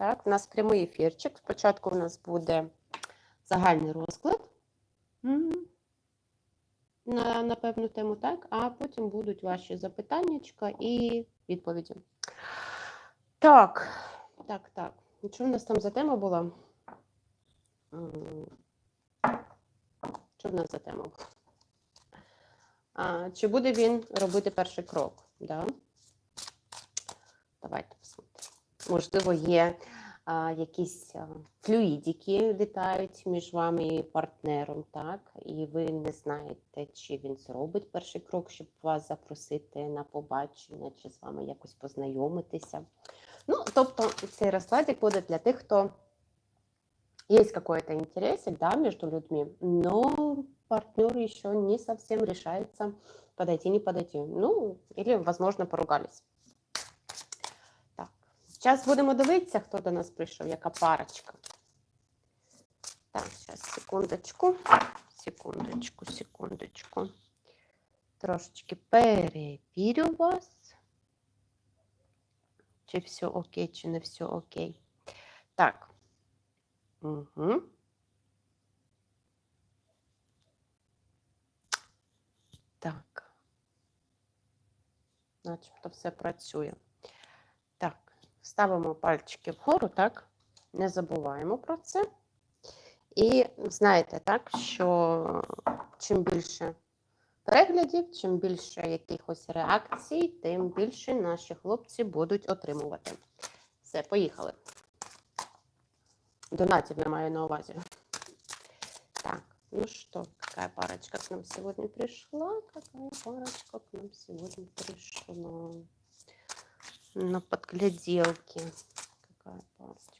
Так, у нас прямий ефірчик. Спочатку у нас буде загальний розклад на, на певну тему, так, а потім будуть ваші запитання і відповіді. Так, так, так. Що в нас там за тема була? Що в нас за тема була? А, чи буде він робити перший крок? Да? Давайте посмотримо. Можливо, є а, якісь а, флюїдики літають між вами і партнером, так? І ви не знаєте, чи він зробить перший крок, щоб вас запросити на побачення, чи з вами якось познайомитися. Ну, тобто, цей розкладик буде для тих, хто есть какой-то интересик, да, между людьми, но партнер еще не совсем решается подойти, не подойти. Ну, или, возможно, поругались. Зараз будемо дивитися, хто до нас прийшов, яка парочка. Так, зараз, секундочку, секундочку, секундочку. Трошечки перевірю вас. Чи все окей, чи не все окей. Так. Угу. Так. Начебто все працює. Ставимо пальчики вгору, так? Не забуваємо про це. І знаєте, так, що чим більше переглядів, чим більше якихось реакцій, тим більше наші хлопці будуть отримувати. Все, поїхали. Донатів я маю на увазі. Так, ну что, какая парочка к нам сегодня пришла? Какая парочка к нам сегодня пришла? На подгляделке. Какая парочка?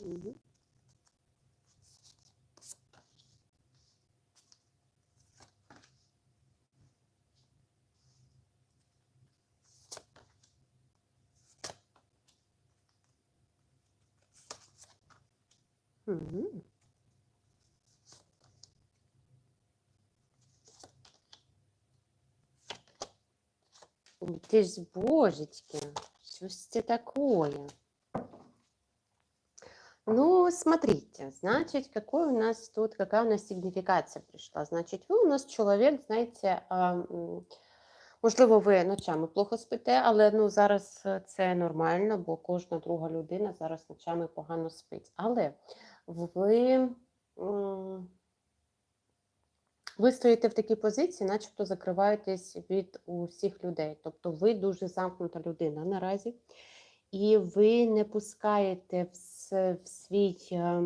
Мгм. Мгм. Ты ж божечки, что ж это такое? Ну, смотрите, значит, какой у нас тут, какая у нас сигніфікація прийшла? Значить, ви у нас чоловік, знаєте, можливо, ви ночами плохо спите, але ну, зараз це нормально, бо кожна друга людина зараз ночами погано спить. Але ви, ви стоїте в такій позиції, начебто закриваєтесь від усіх людей. Тобто ви дуже замкнута людина наразі, і ви не пускаєте в, свій, е,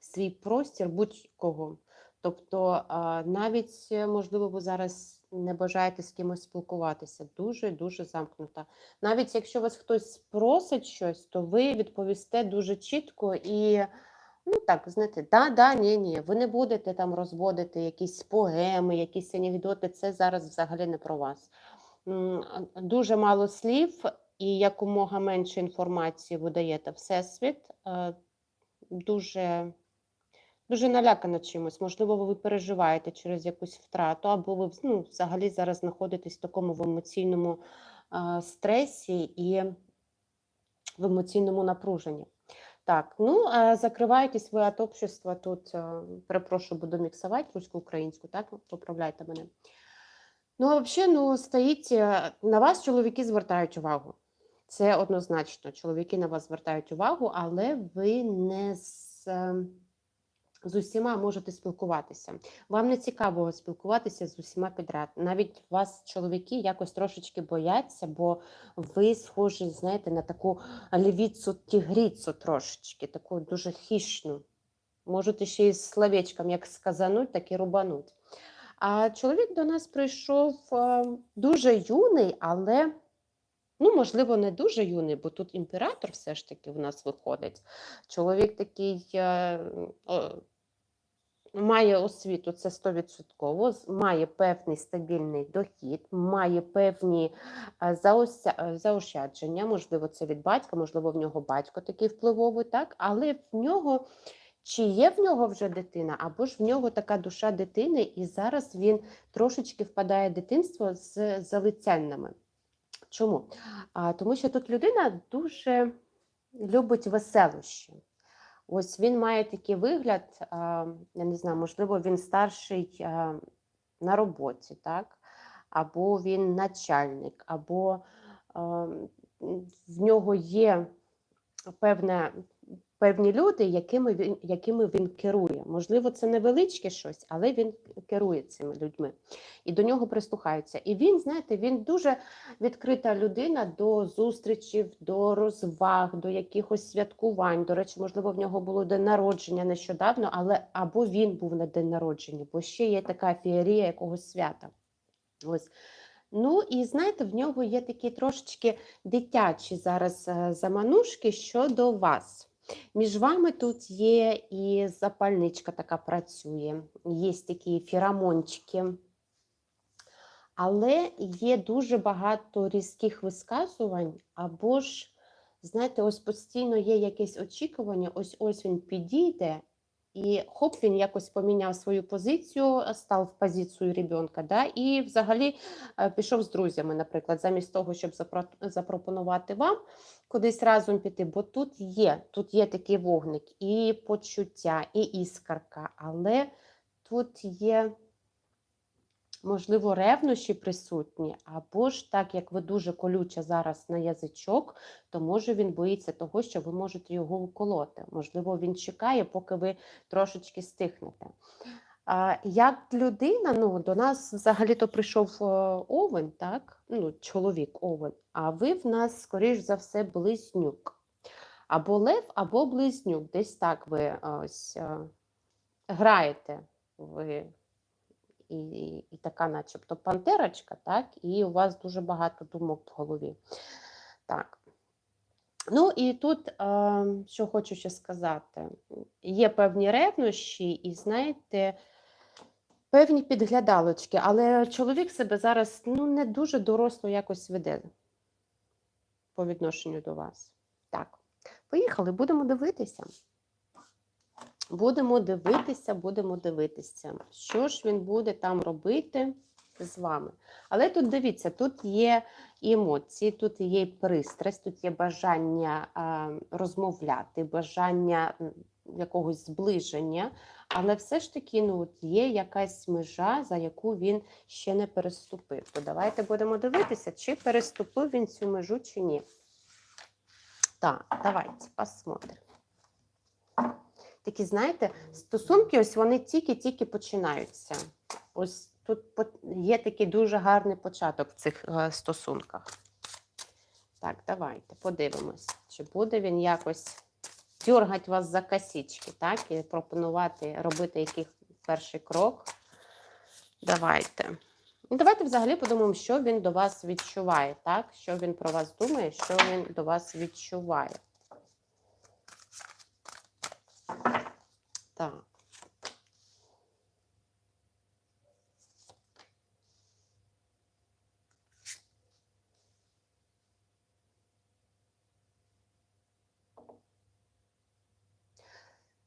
свій простір будь-кого. Тобто, навіть, е, можливо, ви зараз не бажаєте з кимось спілкуватися, дуже-дуже замкнута. Навіть якщо вас хтось просить щось, то ви відповісте дуже чітко і, ну так, знаєте, да, да, ні, ні. Ви не будете там розводити якісь поеми, якісь анекдоти, це зараз взагалі не про вас. Дуже мало слів і якомога менше інформації ви даєте всесвіт. е, Дуже дуже налякана чимось. Можливо, ви переживаєте через якусь втрату, або ви ну, взагалі зараз знаходитесь в такому в емоційному стресі і в емоційному напруженні. Так, ну а закриваєтесь ви від общества тут, перепрошую, буду міксувати русько-українську, так? Поправляйте мене. Ну, а взагалі, ну, стоїть, е, на вас чоловіки звертають увагу. Це однозначно. Чоловіки на вас звертають увагу, але ви не з, е, з усіма можете спілкуватися. Вам не цікаво спілкуватися з усіма підряд. Навіть вас чоловіки якось трошечки бояться, бо ви схожі, знаєте, на таку львіцу тігріцу трошечки, таку дуже хищну. Можете ще із словечком як сказануть, так і рубануть. А чоловік до нас прийшов е, дуже юний, але, ну, можливо, не дуже юний, бо тут імператор все ж таки в нас виходить. Чоловік такий е, має освіту, це 100%, має певний стабільний дохід, має певні е, е, заощадження, можливо, це від батька, можливо, в нього батько такий впливовий, так, але в нього. Чи є в нього вже дитина, або ж в нього така душа дитини, і зараз він трошечки впадає в дитинство з залицяннями. Чому? А, тому що тут людина дуже любить веселощі. Ось він має такий вигляд, я не знаю, можливо, він старший на роботі, так? або він начальник, або в нього є певне, певні люди, якими він, якими він керує. Можливо, це невеличке щось, але він керує цими людьми і до нього прислухаються. І він, знаєте, він дуже відкрита людина до зустрічів, до розваг, до якихось святкувань. До речі, можливо, в нього було день народження нещодавно, але або він був на день народження, бо ще є така феєрія якогось свята. Ось. Ну і знаєте, в нього є такі трошечки дитячі зараз е, заманушки щодо вас. Між вами тут є і запальничка така працює, є такі фірамончики. Але є дуже багато різких висказувань, або ж, знаєте, ось постійно є якесь очікування, ось ось він підійде, і хоп, він якось поміняв свою позицію, став в позицію ребенка, да, і взагалі е, пішов з друзями, наприклад, замість того, щоб запро- запропонувати вам кудись разом піти, бо тут є, тут є такий вогник, і почуття, і іскарка, але тут є можливо, ревнощі присутні, або ж так як ви дуже колюча зараз на язичок, то може він боїться того, що ви можете його уколоти. Можливо, він чекає, поки ви трошечки стихнете. А, Як людина, ну до нас взагалі-то прийшов е, овен, так? Ну, чоловік овен, а ви в нас, скоріш за все, близнюк. Або лев, або близнюк. Десь так ви ось е, граєте. Ви і, і, така, начебто, пантерочка, так, і у вас дуже багато думок в голові. Так. Ну і тут, е, що хочу ще сказати, є певні ревнощі, і знаєте, певні підглядалочки, але чоловік себе зараз ну, не дуже доросло якось веде по відношенню до вас. Так, поїхали, будемо дивитися. Будемо дивитися, будемо дивитися, що ж він буде там робити з вами. Але тут дивіться, тут є емоції, тут є пристрасть, тут є бажання розмовляти, бажання якогось зближення, але все ж таки ну, от є якась межа, за яку він ще не переступив. То давайте будемо дивитися, чи переступив він цю межу, чи ні. Так, давайте посмотримо. Такі, знаєте, стосунки, ось вони тільки-тільки починаються. Ось тут є такий дуже гарний початок в цих е, стосунках. Так, давайте подивимось, чи буде він якось дергати вас за косички, так, і пропонувати робити який перший крок. Давайте. Давайте взагалі подумаємо, що він до вас відчуває, так? Що він про вас думає, що він до вас відчуває. Так.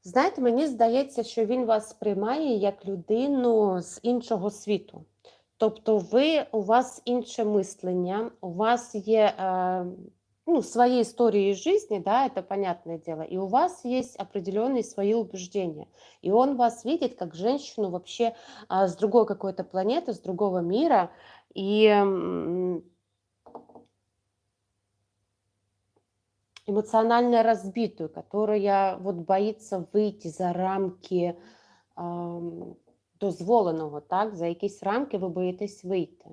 Знаєте, мені здається, що він вас сприймає як людину з іншого світу. Тобто, ви у вас інше мислення, у вас є е, ну, свои истории из жизни, да, это понятное дело, и у вас есть определенные свои убеждения. И он вас видит как женщину вообще а, с другой какой-то планеты, с другого мира, и эмоционально разбитую, которая вот боится выйти за рамки ам, дозволеного, так, за якісь рамки ви боїтесь вийти.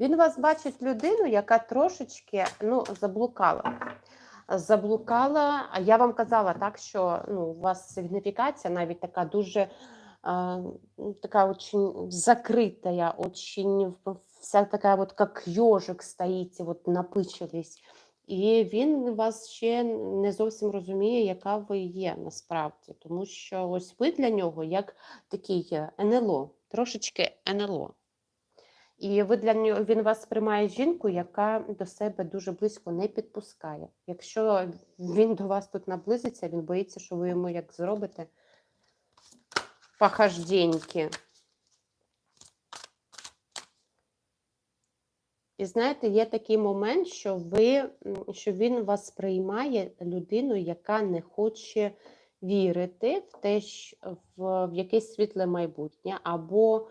Він вас бачить людину, яка трошечки ну, заблукала. Заблукала, я вам казала так, що ну, у вас сигніфікація навіть така дуже а, ну, така очень закрытая, очень вся така, вот как ежик стоїть, вот напичились. І він вас ще не зовсім розуміє, яка ви є насправді, тому що ось ви для нього як такий е, НЛО, трошечки НЛО. І ви для нього він вас приймає жінку, яка до себе дуже близько не підпускає. Якщо він до вас тут наблизиться, він боїться, що ви йому як зробите похожденьки. І знаєте, є такий момент, що ви, що він вас сприймає людину, яка не хоче вірити в те, в якесь світле майбутнє, або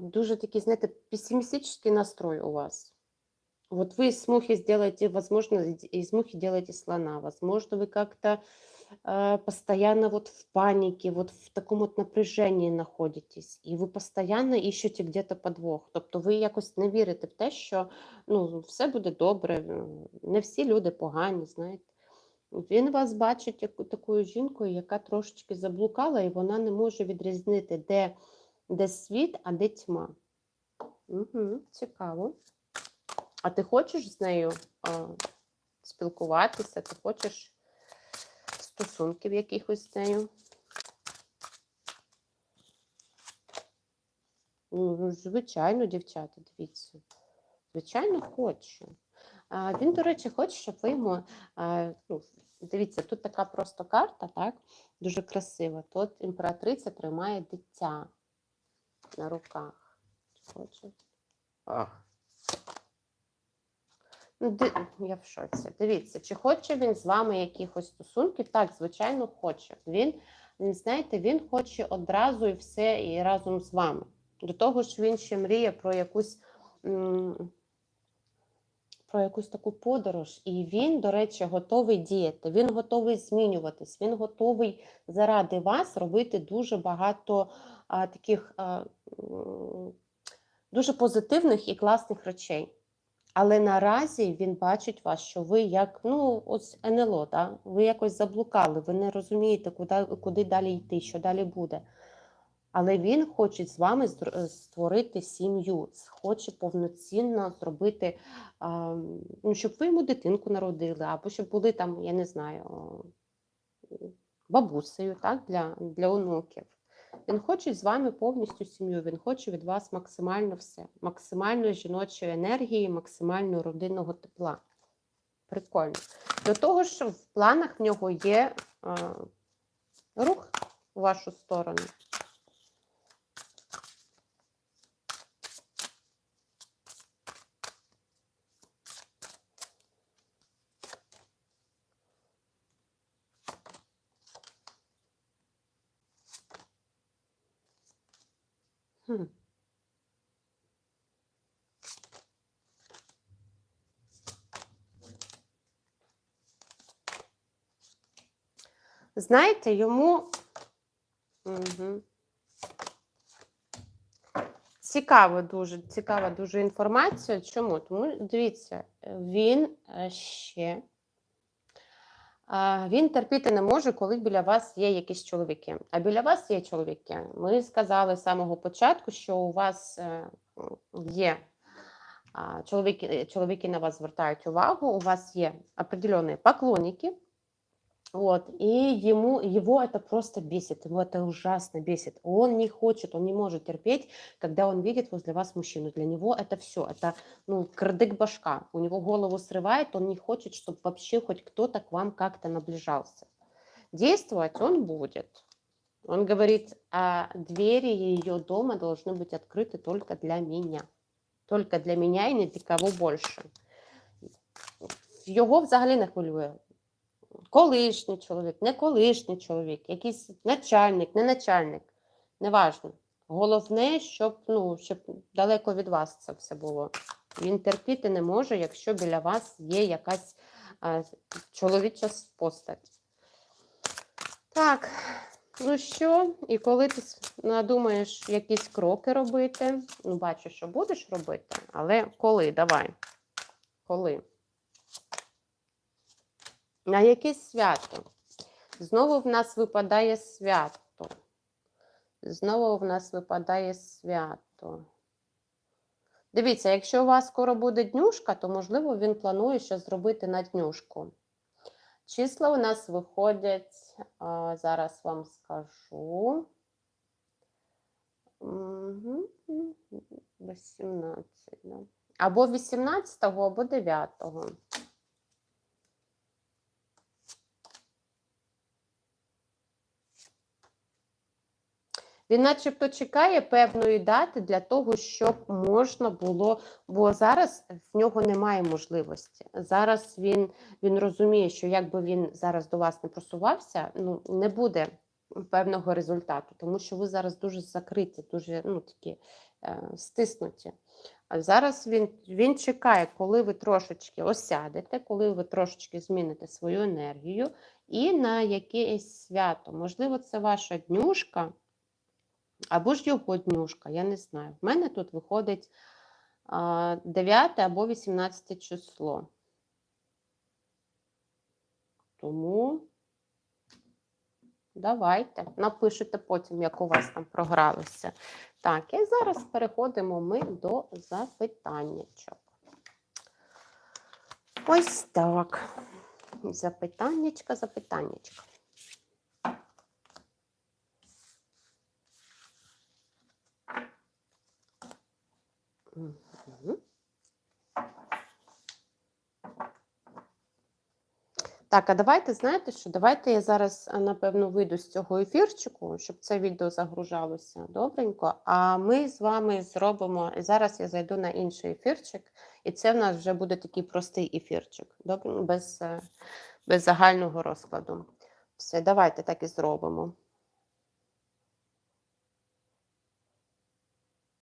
дуже такий, знаєте, песимістичний настрой у вас. Вот вы из мухи сделаете, возможно, из из мухи делаете слона, возможно, вы как-то э, постоянно вот в панике, вот в таком вот напряженні находитесь, і ви постійно ищете где-то подвох. Тобто ви якось не вірите в те, що ну, все буде добре, м, не всі люди погані, знаєте. Він вас бачить як такою жінкою, яка трошечки заблукала, і вона не може відрізнити, де, де світ, а де тьма. Угу, цікаво. А ти хочеш з нею а, спілкуватися? Ти хочеш стосунків якихось з нею? Ну, звичайно, дівчата, дивіться. Звичайно, хочу. А, він, до речі, хоче, щоб ви йому. А, ну, дивіться, тут така просто карта, так? Дуже красива. Тут імператриця тримає дитя на руках. Хоче. Ах. Ну, я в шоці. Дивіться, чи хоче він з вами якихось стосунків? Так, звичайно, хоче. Він, знаєте, він хоче одразу і все і разом з вами. До того ж, він ще мріє про якусь, про якусь таку подорож. І він, до речі, готовий діяти, він готовий змінюватись, він готовий заради вас робити дуже багато таких дуже позитивних і класних речей. Але наразі він бачить вас, що ви як ну, ось НЛО, да? ви якось заблукали, ви не розумієте, куди, куди далі йти, що далі буде. Але він хоче з вами е, створити сім'ю, хоче повноцінно зробити, ну, щоб ви йому дитинку народили, або щоб були там, я не знаю, бабусею так, для, для онуків. Він хоче з вами повністю сім'ю, він хоче від вас максимально все, максимально жіночої енергії, максимально родинного тепла. Прикольно. До того ж, в планах в нього є е, рух у вашу сторону. Знаєте, йому угу. цікаво дуже, цікава дуже інформація. Чому? Тому дивіться, він е, ще він терпіти не може, коли біля вас є якісь чоловіки. А біля вас є чоловіки. Ми сказали з самого початку, що у вас е, є чоловіки, чоловіки на вас звертають увагу, у вас є определенні поклонники. Вот, и ему, его это просто бесит, его это ужасно бесит. Он не хочет, он не может терпеть, когда он видит возле вас мужчину. Для него это все, это, ну, кырдык башка. У него голову срывает, он не хочет, чтобы вообще хоть кто-то к вам как-то наближался. Действовать он будет. Он говорит, а двери ее дома должны быть открыты только для меня. Только для меня і не для кого більше. Його взагалі не хвилює. Колишній чоловік, не колишній чоловік, якийсь начальник, не начальник. Неважно. Головне, щоб, ну, щоб далеко від вас це все було. Він терпіти не може, якщо біля вас є якась а, чоловіча постать. Так, ну що, і коли ти надумаєш якісь кроки робити, ну, бачу, що будеш робити, але коли? Давай. Коли? На якесь свято? Знову в нас випадає свято. Знову в нас випадає свято. Дивіться, якщо у вас скоро буде днюшка, то, можливо, він планує щось зробити на днюшку. Числа у нас виходять, зараз вам скажу. Мгм, мгм, 18. Або 18, або 9. Він начебто чекає певної дати для того, щоб можна було, бо зараз в нього немає можливості. Зараз він, він розуміє, що якби він зараз до вас не просувався, ну не буде певного результату, тому що ви зараз дуже закриті, дуже ну, такі е, стиснуті. А зараз він, він чекає, коли ви трошечки осядете, коли ви трошечки зміните свою енергію, і на якесь свято. Можливо, це ваша днюшка, або ж його днюшка, я не знаю. В мене тут виходить 9 або 18 число. Тому давайте, напишете потім, як у вас там програлося. Так, і зараз переходимо ми до запитаннячок. Ось так. Запитаннячка, запитаннячка. Так, а давайте, знаєте що? Давайте я зараз, напевно, вийду з цього ефірчику, щоб це відео загружалося добренько. А ми з вами зробимо. Зараз я зайду на інший ефірчик, і це в нас вже буде такий простий ефірчик, добре? без, е, без загального розкладу. Все, давайте так і зробимо.